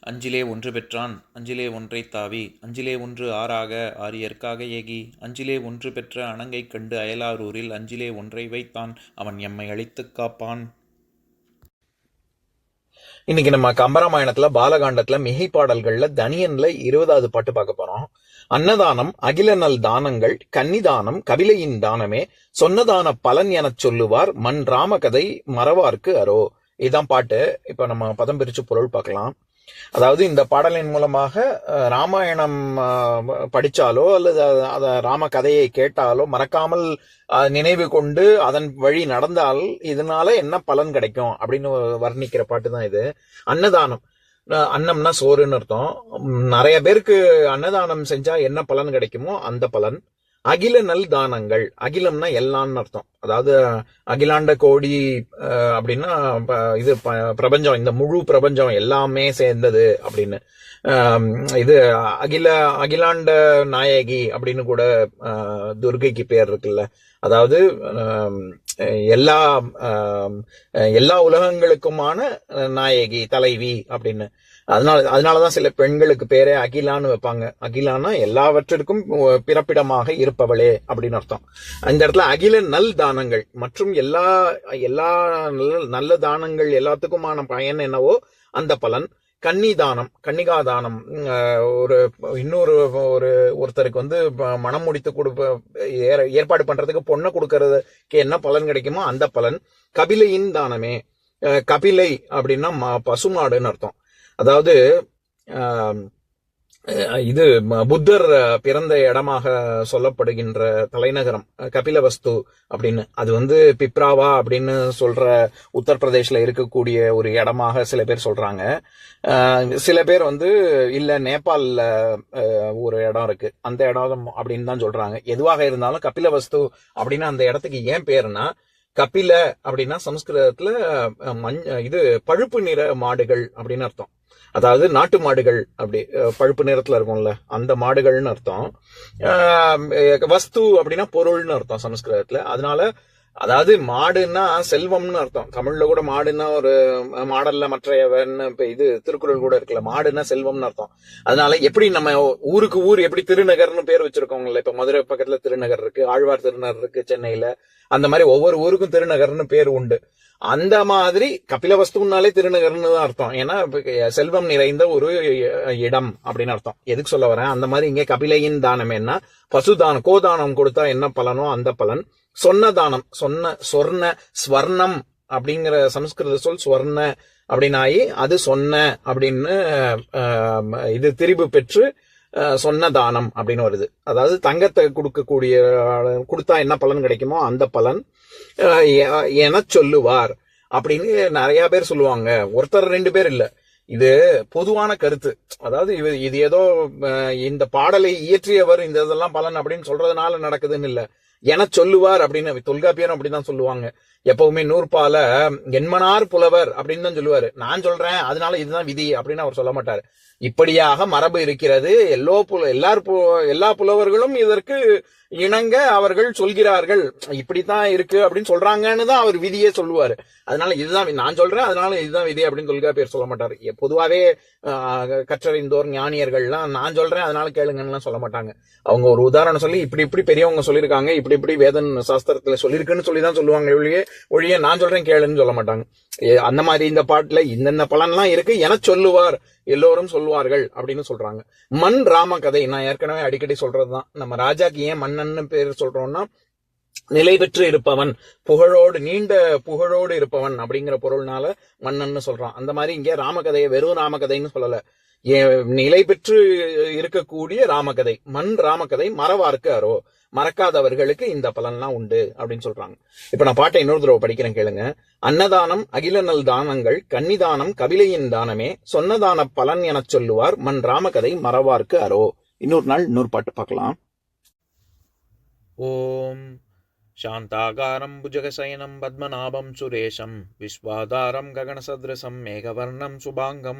அஞ்சிலே ஒன்று பெற்றான் அஞ்சிலே ஒன்றை தாவி அஞ்சிலே ஒன்று ஆறாக ஆரியற்காக ஏகி அஞ்சிலே ஒன்று பெற்ற அணங்கை கண்டு அயலாரூரில் அஞ்சிலே ஒன்றை வைத்தான் அவன் எம்மை அழித்துக் காப்பான். இன்னைக்கு நம்ம கம்பராமாயணத்துல பாலகாண்டத்துல மிகை பாடல்கள்ல தனியன்ல இருபதாவது பாட்டு பார்க்க போறோம். அன்னதானம் அகிலநல் தானங்கள் கன்னிதானம் கபிலையின் தானமே சொன்னதான பலன் எனச் சொல்லுவார் மண் ராமகதை மறவார்க்கு அரோ இதான் பாட்டு. இப்ப நம்ம பதம் பிரிச்சு பொருள் பார்க்கலாம். அதாவது இந்த பாடலின் மூலமாக ராமாயணம் படித்தாலோ படிச்சாலோ அல்லது அதை ராம கதையை கேட்டாலோ மறக்காமல் நினைவு கொண்டு அதன் வழி நடந்தால் இதனால என்ன பலன் கிடைக்கும் அப்படின்னு வர்ணிக்கிற பாட்டு தான் இது. அன்னதானம். அஹ், அன்னம்னா சோறுன்னு அர்த்தம். நிறைய பேருக்கு அன்னதானம் செஞ்சா என்ன பலன் கிடைக்குமோ அந்த பலன். அகில நல் தானங்கள் அகிலம்னா எல்லாம்னு அர்த்தம். அதாவது அகிலாண்ட கோடி அப்படின்னா ப- இது ப- பிரபஞ்சம் இந்த முழு பிரபஞ்சம் எல்லாமே சேர்ந்தது அப்படின்னு. இது அகில அகிலாண்ட நாயகி அப்படின்னு கூட துர்கைக்கு பேர் இருக்குல்ல. அதாவது எல்லா எல்லா உலகங்களுக்குமான நாயகி தலைவி அப்படின்னு. அதனால அதனாலதான் சில பெண்களுக்கு பேரே அகிலான்னு வைப்பாங்க. அகிலானா எல்லாவற்றிற்கும் பிறப்பிடமாக இருப்பவளே அப்படின்னு அர்த்தம். இந்த இடத்துல அகில நல் தானங்கள் மற்றும் எல்லா எல்லா நல்ல தானங்கள் எல்லாத்துக்குமான பயன் என்னவோ அந்த பலன். கன்னி தானம் கன்னிகா தானம் ஒரு இன்னொரு ஒரு ஒருத்தருக்கு வந்து ப- மனம் முடித்து கொடுப்ப ஏற- ஏற்பாடு பண்றதுக்கு பொண்ணை கொடுக்கறதுக்கு என்ன பலன் கிடைக்குமோ அந்த பலன் கபிலையின் தானமே. கபிலை அப்படின்னா பசுமாடுன்னு அர்த்தம். அதாவது இது ம- புத்தர் பிறந்த இடமாக சொல்லப்படுகின்ற தலைநகரம் கபிலவஸ்து அப்படின்னு. அது வந்து பிப்ராவா அப்படின்னு சொல்ற உத்தரப்பிரதேஷ்ல இருக்கக்கூடிய ஒரு இடமாக சில பேர் சொல்றாங்க. சில பேர் வந்து இல்ல நேபாளில் ஒரு இடம் இருக்கு. அந்த இடம் அப்படின்னு தான் சொல்றாங்க. எதுவாக இருந்தாலும் கபிலவஸ்து அப்படின்னு அந்த இடத்துக்கு ஏன் பேருனா கபில அப்படின்னா சமஸ்கிருதத்துல மஞ்ச இது பழுப்பு நிற மாடுகள் அப்படின்னு அர்த்தம். அதாவது நாட்டு மாடுகள் அப்படி பழுப்பு நிறத்துல இருக்கும்ல அந்த மாடுகள்னு அர்த்தம். ஆஹ், வஸ்து அப்படின்னா பொருள்னு அர்த்தம் சமஸ்கிருதத்துல. அதனால அதாவது மாடுன்னா செல்வம்னு அர்த்தம். தமிழ்ல கூட மாடுன்னா ஒரு மாடல்ல மற்றையவன் இப்ப இது திருக்குறள் கூட இருக்குல்ல. மாடுன்னா செல்வம்னு அர்த்தம். அதனால எப்படி நம்ம ஊருக்கு ஊர் எப்படி திருநகர்னு பேர் வச்சிருக்கோங்கல்ல. இப்ப மதுரை பக்கத்துல திருநகர் இருக்கு ஆழ்வார் திருநகர் இருக்கு சென்னையில. அந்த மாதிரி ஒவ்வொரு ஊருக்கும் திருநகர்னு பேர் உண்டு. அந்த மாதிரி கபிலவஸ்துனாலே திருநகர்னு தான் அர்த்தம். ஏன்னா செல்வம் நிறைந்த ஒரு இடம் அப்படின்னு அர்த்தம். எதுக்கு சொல்ல வரேன்? அந்த மாதிரி இங்க கபிலையின் தானம் என்ன? பசுதானம் கோதானம் கொடுத்தா என்ன பலனோ அந்த பலன். சொன்ன தானம் சொன்ன சொர்ண ஸ்வர்ணம் அப்படிங்கிற சமஸ்கிருத சொல் ஸ்வர்ண அப்படின்னாயி அது சொன்ன அப்படின்னு இது திரிபு பெற்று சொன்னதானம் சொன்ன தானம் அப்படின்னு வருது. அதாவது தங்கத்தை கொடுக்கக்கூடிய கொடுத்தா என்ன பலன் கிடைக்குமோ அந்த பலன் என சொல்லுவார் அப்படின்னு நிறைய பேர் சொல்லுவாங்க. ஒருத்தர் ரெண்டு பேர் இல்ல. இது பொதுவான கருத்து. அதாவது இது இது ஏதோ இந்த பாடலை இயற்றியவர் இந்த இதெல்லாம் பலன் அப்படின்னு சொல்றதுனால நடக்குதுன்னு இல்லை. என சொல்லுவார் அப்படின்னு தொல்காப்பியரும் அப்படிதான் சொல்லுவாங்க. எப்பவுமே நூற்பால என்மனார் புலவர் அப்படின்னு தான் சொல்லுவாரு. நான் சொல்றேன் அதனால இதுதான் விதி அப்படின்னு அவர் சொல்ல மாட்டாரு. இப்படியாக மரபு இருக்கிறது. எல்லோ புல எல்லார் பு- எல்லா புலவர்களும் இதற்கு இணங்க அவர்கள் சொல்கிறார்கள். இப்படித்தான் இருக்கு அப்படின்னு சொல்றாங்கன்னு தான் அவர் விதியே சொல்லுவாரு. அதனால இதுதான் நான் சொல்றேன் அதனால இதுதான் விதி அப்படின்னு தொல்காப்பியர் சொல்ல மாட்டாரு. பொதுவாவே கற்றறிந்தோர் ஞானியர்கள்லாம் நான் சொல்றேன் அதனால கேளுங்கன்னு சொல்ல மாட்டாங்க. அவங்க ஒரு உதாரணம் சொல்லி இப்படி இப்படி பெரியவங்க சொல்லியிருக்காங்க இப்படி இப்படி வேதன் சாஸ்திரத்துல சொல்லியிருக்குன்னு சொல்லி தான் சொல்லுவாங்க ஒழிய ஒழிய நான் சொல்றேன் கேளுன்னு சொல்ல மாட்டாங்க. அந்த மாதிரி இந்த பாட்டுல இந்தந்த பலன்லாம் இருக்கு என சொல்லுவார். எல்லோரும் சொல்லுவார்கள் அப்படின்னு சொல்றாங்க. மண் ராம கதை நான் ஏற்கனவே அடிக்கடி சொல்றதுதான். நம்ம ராஜாக்கு ஏன் மன்னன்னு பேர் சொல்றோம்னா நிலை பெற்று இருப்பவன் புகழோடு நீண்ட புகழோடு இருப்பவன் அப்படிங்கிற பொருள்னால மன்னன்னு சொல்றான். அந்த மாதிரி இங்கே ராமகதையை வெறும் ராமகதைன்னு சொல்லல. நிலை பெற்று இருக்கக்கூடிய ராமகதை மண் ராமகதை மரவார்க்கு அரோ மறக்காதவர்களுக்கு இந்த பலன்லாம் உண்டு அப்படின்னு சொல்றாங்க இப்ப நான் பாட்டை இன்னொரு தடவை படிக்கிறேன் கேளுங்க அன்னதானம் அகிலநல் தானங்கள் கன்னிதானம் கபிலையின் தானமே சொன்னதான பலன் எனச் சொல்லுவார் மண் ராமகதை மறவார்க்கு அரோ இன்னொரு நாள் இன்னொரு பாட்டு பார்க்கலாம் ஓம் शान्ताकारं भुजगशयनं पद्मनाभं सुरेशं विश्वाधारं गगनसदृशं मेघवर्णं शुभाङ्गं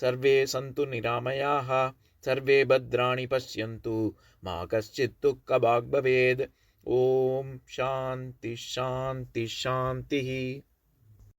सर्वे सन्तु निरामयाः सर्वे भद्राणि पश्यन्तु मा कश्चित् भवेत् ॐ शान्ति शान्ति शान्तिः।